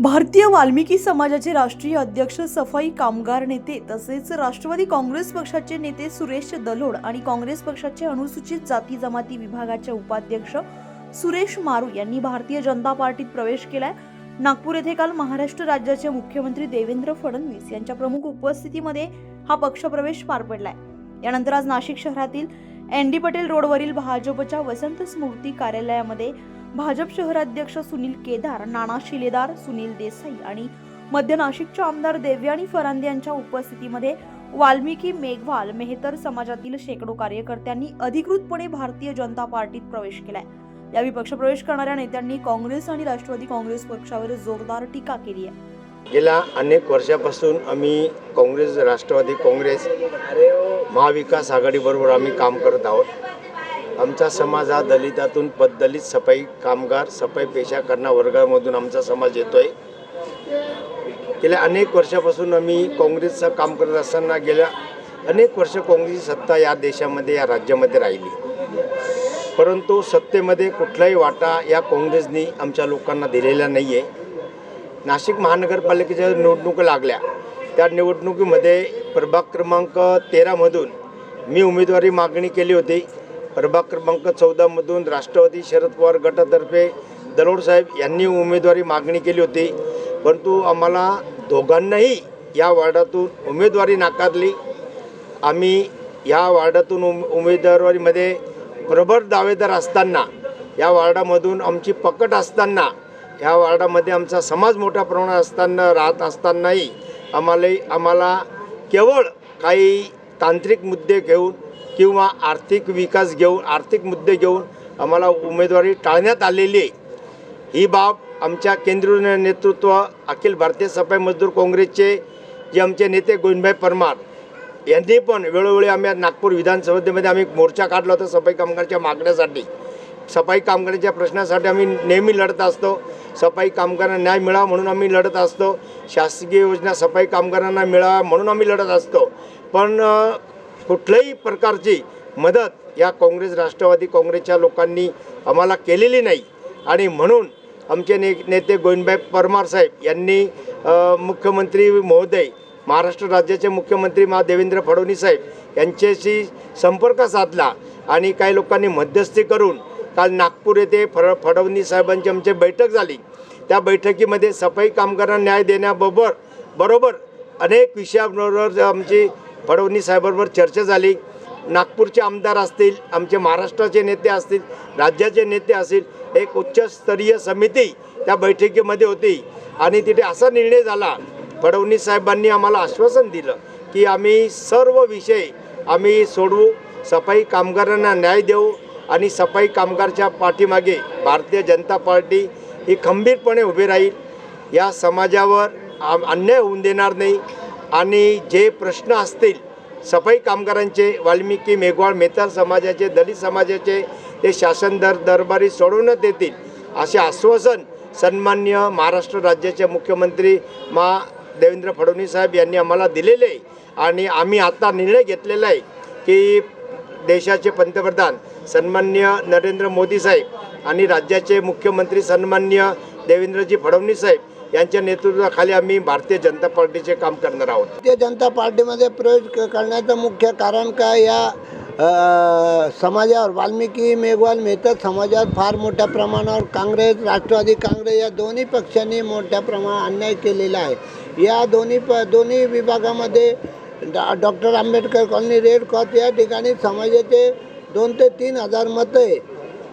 भारतीय वाल्मिकी समाजाचे राष्ट्रीय अध्यक्ष सफाई कामगार नेते तसेच राष्ट्रवादी काँग्रेस पक्षाचे नेते सुरेश दलोड आणि काँग्रेस पक्षाचे अनुसूचित जाती जमाती विभागाचे उपाध्यक्ष सुरेश मारू यांनी भारतीय जनता पार्टीत प्रवेश केलाय. नागपूर येथे काल महाराष्ट्र राज्याचे मुख्यमंत्री देवेंद्र फडणवीस यांच्या प्रमुख उपस्थितीमध्ये हा पक्षप्रवेश पार पडलाय. यानंतर आज नाशिक शहरातील एन डी पटेल रोडवरील भाजपच्या वसंत स्मृती कार्यालयामध्ये भाजप शहराध्यक्ष सुनील केदार नाना शिलेदार सुनील देसाई आणि मध्य नाशिकच्या आमदार देवयानी फरांदे यांच्या उपस्थितीमध्ये वाल्मिकी मेघवाल मेहतर समाजातील शेकडो कार्यकर्त्यांनी अधिकृतपणे भारतीय जनता पार्टीत प्रवेश केलाय. यावेळी पक्षप्रवेश करणाऱ्या नेत्यांनी काँग्रेस आणि राष्ट्रवादी काँग्रेस पक्षावर जोरदार टीका केली आहे. गेल्या अनेक वर्षापासून आम्ही काँग्रेस राष्ट्रवादी काँग्रेस महाविकास आघाडीबरोबर आम्ही काम करत आहोत. आमचा समाज हा दलितातून पददलित सफाई कामगार सफाई पेशा करणाऱ्या वर्गामधून आमचा समाज येतो आहे गेल्या अनेक वर्षापासून आम्ही काँग्रेसचं काम करत असताना गेल्या अनेक वर्ष काँग्रेसची सत्ता या देशामध्ये या राज्यामध्ये राहिली. परंतु सत्तेमध्ये कुठलाही वाटा या काँग्रेसनी आमच्या लोकांना दिलेला नाही आहे नाशिक महानगरपालिकेच्या निवडणुका लागल्या. त्या निवडणुकीमध्ये प्रभाग क्रमांक तेरामधून मी उमेदवारी मागणी केली होती. प्रभाग क्रमांक चौदामधून राष्ट्रवादी शरद पवार गटातर्फे दरोड साहेब यांनी उमेदवारी मागणी केली होती. परंतु आम्हाला दोघांनाही या वार्डातून उमेदवारी नाकारली. आम्ही या वार्डातून उम उमेदवारीमध्ये प्रबळ दावेदार असताना या वार्डामधून आमची पकड असताना या वार्डामध्ये आमचा समाज मोठ्या प्रमाणात असताना राहत असतानाही आम्हाला आम्हाला केवळ काही तांत्रिक मुद्दे घेऊन किंवा आर्थिक विकास घेऊन आर्थिक मुद्दे घेऊन आम्हाला उमेदवारी टाळण्यात आलेली आहे. ही बाब आमच्या केंद्रीय नेतृत्व अखिल भारतीय सफाई मजदूर काँग्रेसचे जे आमचे नेते गोविंदभाई परमार यांनी पण वेळोवेळी आम्ही नागपूर विधानसभेमध्ये आम्ही मोर्चा काढला होता सफाई कामगारांच्या मागण्यासाठी. सफाई कामगारांच्या प्रश्नासाठी आम्ही नेहमी लढत असतो. सफाई कामगारांना न्याय मिळावा म्हणून आम्ही लढत असतो. शासकीय योजना सफाई कामगारांना मिळावा म्हणून आम्ही लढत असतो. पण कुठल्याही प्रकारची मदत या काँग्रेस राष्ट्रवादी काँग्रेसच्या लोकांनी आम्हाला केलेली नाही. आणि म्हणून आमचे ने नेते गोविंदभाई परमार साहेब यांनी मुख्यमंत्री महोदय महाराष्ट्र राज्याचे मुख्यमंत्री महा देवेंद्र फडणवीस साहेब यांच्याशी संपर्क साधला आणि काही लोकांनी मध्यस्थी करून काल नागपूर येथे फड फडणवीस साहेबांची आमची बैठक झाली. त्या बैठकीमध्ये सफाई कामगारांना न्याय देण्याबरोबर बरोबर अनेक विषयाबरोबर आमची फडणवीस साहेबांबरोबर चर्चा झाली. नागपूरचे आमदार असतील आमचे महाराष्ट्राचे नेते असतील राज्याचे नेते असतील एक उच्चस्तरीय समिती त्या बैठकीमध्ये होती. आणि तिथे असा निर्णय झाला. फडणवीस साहेबांनी आम्हाला आश्वासन दिलं की आम्ही सर्व विषय आम्ही सोडवू सफाई कामगारांना न्याय देऊ आणि सफाई कामगारच्या पाठीमागे भारतीय जनता पार्टी ही खंबीरपणे उभी राहील. या समाजावर आ- अन्याय होऊन देणार नाही. आणि जे प्रश्न असतील सफाई कामगारांचे वाल्मिकी मेघवाळ मेहतर समाजाचे दलित समाजाचे ते शासन दर दरबारी सोडवण्यात येतील असे आश्वासन सन्मान्य महाराष्ट्र राज्याचे मुख्यमंत्री मा. देवेंद्र फडणवीस साहेब यांनी आम्हाला दिलेले आहे. आणि आम्ही आता निर्णय घेतलेला आहे की देशाचे पंतप्रधान सन्मान्य नरेंद्र मोदी साहेब आणि राज्याचे मुख्यमंत्री सन्मान्य देवेंद्रजी फडणवीस साहेब यांच्या नेतृत्वाखाली आम्ही भारतीय जनता पार्टीचे काम करणार आहोत. भारतीय जनता पार्टीमध्ये प्रवेश करण्याचं मुख्य कारण काय? या समाजावर वाल्मिकी मेघवाल मेहतर समाजावर फार मोठ्या प्रमाणावर काँग्रेस राष्ट्रवादी काँग्रेस या दोन्ही पक्षांनी मोठ्या प्रमाणात अन्याय केलेला आहे. या दोन्ही प दोन्ही विभागामध्ये Dr doctor Ambedkar colony Red Cross या ठिकाणी समाजाचे दोन ते तीन हजार मतं आहे.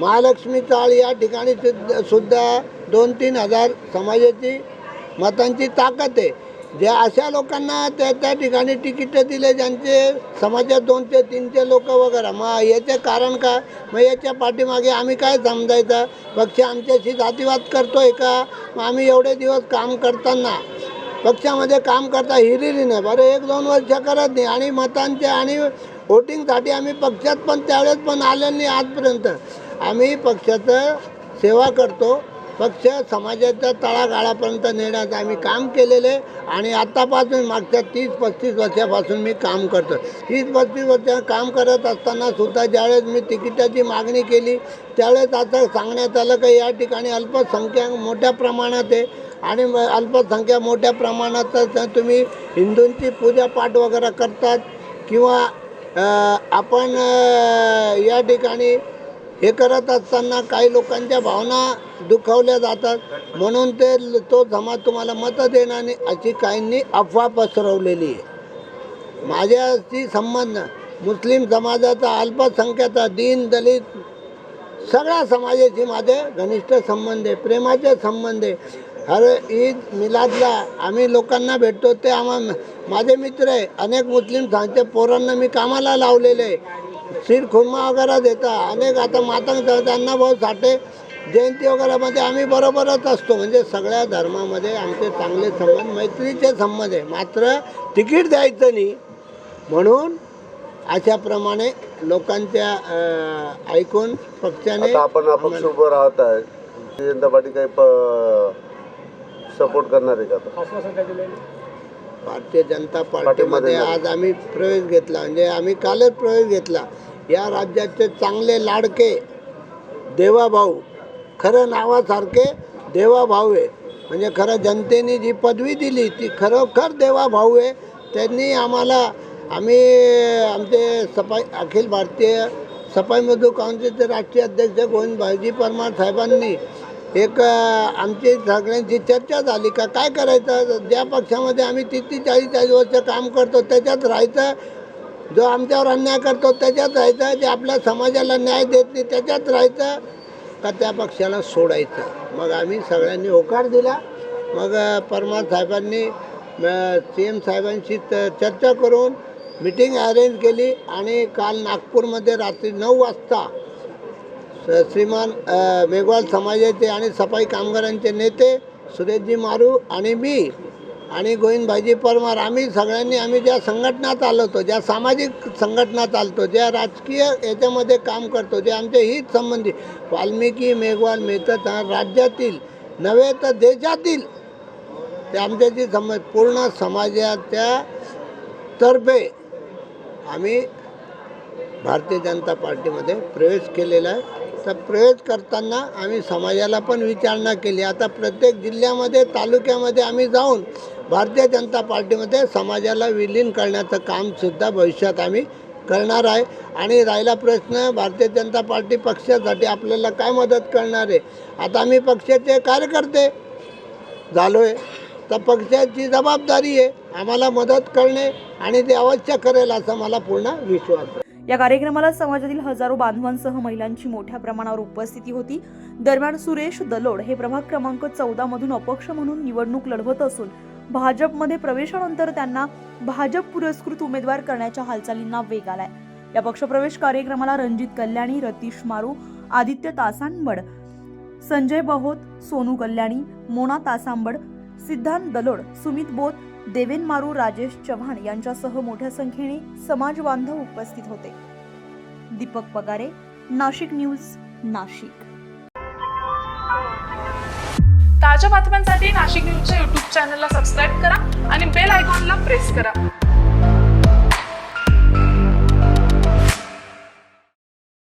महालक्ष्मी चाळ या ठिकाणी सुद्धा दोन तीन हजार समाजाची मतांची ताकद आहे. ज्या अशा लोकांना त्या त्या ठिकाणी तिकीटं दिले ज्यांचे समाजात दोनशे तीनशे लोक वगैरे. मग याचे कारण काय मग याच्या पाठीमागे आम्ही काय समजायचं? पक्ष आमच्याशी जातीवाद करतोय का? मग आम्ही एवढे दिवस काम करताना पक्षामध्ये काम करता हिरिरी नाही. बरं एक दोन वर्ष करत नाही. आणि मतांचे आणि वोटिंगसाठी आम्ही पक्षात पण त्यावेळेस पण आले नाही आजपर्यंत. आम्ही पक्षाचं सेवा करतो. पक्ष समाजाच्या तळागाळापर्यंत नेण्याचं आम्ही काम केलेलं आहे आणि आत्तापासून मागच्या तीस पस्तीस वर्षापासून मी काम करतो. तीस पस्तीस वर्ष काम करत असताना सुद्धा ज्यावेळेस मी तिकिटाची मागणी केली त्यावेळेस आता सांगण्यात आलं की या ठिकाणी अल्पसंख्याक मोठ्या प्रमाणात आहे आणि मग अल्पसंख्या मोठ्या प्रमाणात तर तुम्ही हिंदूंची पूजापाठ वगैरे करतात किंवा आपण या ठिकाणी हे करत असताना काही लोकांच्या भावना दुखावल्या जातात. म्हणून ते तो जमात तुम्हाला मतं देणार नाही अशी काहींनी अफवा पसरवलेली आहे. माझ्याशी संबंध मुस्लिम समाजाचा अल्पसंख्याचा दीन दलित सगळ्या समाजाशी माझे घनिष्ठ संबंध आहे प्रेमाचे संबंध आहे. हर ईद मिलादला आम्ही लोकांना भेटतो ते आम्हा माझे मित्र आहे. अनेक मुस्लिम सांगते पोरांना मी कामाला लावलेले आहे. शिर खुर्मा वगैरे देता अनेक आता मातंग त्यांना भाऊ साठे. जयंती वगैरेमध्ये आम्ही बरोबरच असतो. म्हणजे सगळ्या धर्मामध्ये आमचे चांगले संबंध मैत्रीचे संबंध आहे. मात्र तिकीट द्यायचं नाही. म्हणून अशाप्रमाणे लोकांच्या ऐकून पक्षाने आता आपण अपक्ष उभं राहत आहे. भारतीय जनता पार्टी काही सपोर्ट करणार आहे का आता? भारतीय जनता पार्टीमध्ये आज आम्ही प्रवेश घेतला. म्हणजे आम्ही कालच प्रवेश घेतला. या राज्याचे चांगले लाडके देवाभाऊ खरं नावासारखे देवाभाऊ आहे म्हणजे खरं जनतेने जी पदवी दिली ती खरोखर देवाभाऊ आहे त्यांनी आम्हाला आम्ही आमचे सफाई अखिल भारतीय सफाई मजदूर काउन्सिलचे राष्ट्रीय अध्यक्ष गोविंद भाईजी परमार साहेबांनी एक आमची सगळ्यांची चर्चा झाली का काय करायचं? ज्या पक्षामध्ये आम्ही तीस तीस चाळीस चाळीस वर्ष काम करतो त्याच्यात राहायचं. जो आमच्यावर अन्याय करतो त्याच्यात राहायचं. जे आपल्या समाजाला न्याय देत नाही त्याच्यात राहायचं. का त्या पक्षाला सोडायचं? मग आम्ही सगळ्यांनी होकार दिला. मग परमार साहेबांनी सी एम साहेबांशी त- चर्चा करून मिटिंग अरेंज केली. आणि काल नागपूरमध्ये रात्री नऊ वाजता श्रीमान मेघवाल समाजाचे आणि सफाई कामगारांचे नेते सुरेशजी मारू आणि मी आणि गोविंदभाईजी परमार आम्ही सगळ्यांनी आम्ही ज्या संघटनात आलो होतो ज्या सामाजिक संघटना चालतो ज्या राजकीय याच्यामध्ये काम करतो जे आमचे हित संबंधी वाल्मिकी मेघवाल मेहतात राज्यातील नव्हे तर देशातील ते आमच्याशी संबंध पूर्ण समाजाच्या तर्फे आम्ही भारतीय जनता पार्टीमध्ये प्रवेश केलेला आहे. तर प्रवेश करताना आम्ही समाजाला पण विचारणा केली. आता प्रत्येक जिल्ह्यामध्ये तालुक्यामध्ये आम्ही जाऊन भारतीय जनता पार्टीमध्ये समाजाला विलीन करण्याचं कामसुद्धा भविष्यात आम्ही करणार आहे. आणि राहिला प्रश्न भारतीय जनता पार्टी पक्षासाठी आपल्याला काय मदत करणार आहे? आता आम्ही पक्षाचे कार्यकर्ते झालो आहे तर पक्षाची जबाबदारी आहे आम्हाला मदत करणे आणि ते अवश्य करेल असा मला पूर्ण विश्वास आहे. या कार्यक्रमाला समाजातील हजारो बांधवांसह महिलांची मोठ्या प्रमाणावर उपस्थिती होती. दरम्यान सुरेश दलोड हे प्रभाग क्रमांक चौदा मधून अपक्ष म्हणून निवडणूक लढवत असून भाजपमध्ये प्रवेशानंतर त्यांना भाजप पुरस्कृत उमेदवार करण्याच्या हालचालींना वेग आलाय. या पक्षप्रवेश कार्यक्रमाला रणजित कल्याणी रतीश मारू आदित्य तासांबड संजय बहोत सोनू कल्याणी मोना तासांबड सिद्धांत दलोड सुमित बोत देवेन मारू राजेश चव्हाण यांच्यासह मोठ्या संख्येने समाज बांधव उपस्थित होते. दीपक पगारे नाशिक न्यूज नाशिक. ताज्या बातम्यांसाठी नाशिक न्यूजच्या युट्यूब चॅनलला सबस्क्राईब करा आणि बेल आयकॉनला प्रेस करा.